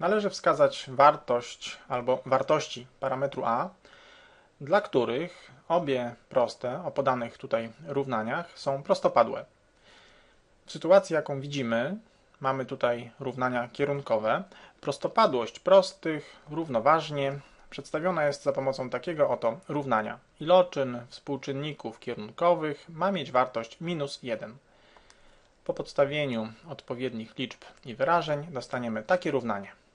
należy wskazać wartość albo wartości parametru a, dla których obie proste o podanych tutaj równaniach są prostopadłe. W sytuacji, jaką widzimy, mamy tutaj równania kierunkowe. Prostopadłość prostych równoważnie przedstawiona jest za pomocą takiego oto równania. Iloczyn współczynników kierunkowych ma mieć wartość minus 1. Po podstawieniu odpowiednich liczb i wyrażeń dostaniemy takie równanie.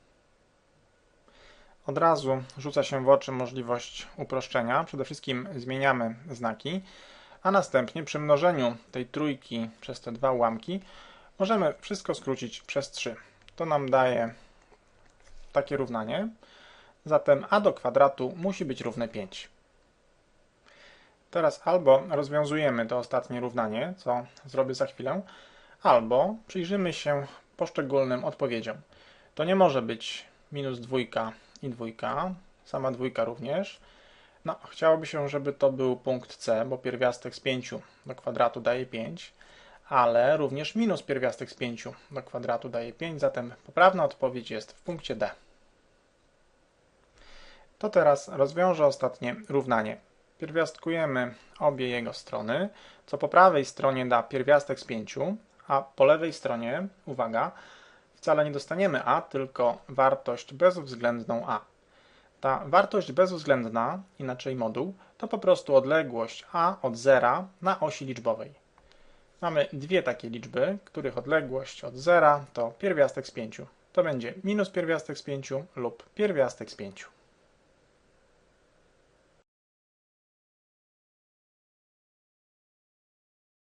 Od razu rzuca się w oczy możliwość uproszczenia. Przede wszystkim zmieniamy znaki, a następnie przy mnożeniu tej trójki przez te dwa ułamki możemy wszystko skrócić przez 3. To nam daje takie równanie. Zatem a do kwadratu musi być równe 5. Teraz albo rozwiązujemy to ostatnie równanie, co zrobię za chwilę, albo przyjrzymy się poszczególnym odpowiedziom. To nie może być minus dwójka i dwójka, sama dwójka również. No, chciałoby się, żeby to był punkt C, bo pierwiastek z 5 do kwadratu daje 5, ale również minus pierwiastek z 5 do kwadratu daje 5, zatem poprawna odpowiedź jest w punkcie D. To teraz rozwiążę ostatnie równanie. Pierwiastkujemy obie jego strony, co po prawej stronie da pierwiastek z 5, a po lewej stronie, uwaga, wcale nie dostaniemy a, tylko wartość bezwzględną a. Ta wartość bezwzględna, inaczej moduł, to po prostu odległość a od zera na osi liczbowej. Mamy dwie takie liczby, których odległość od zera to pierwiastek z 5. To będzie minus pierwiastek z 5 lub pierwiastek z 5.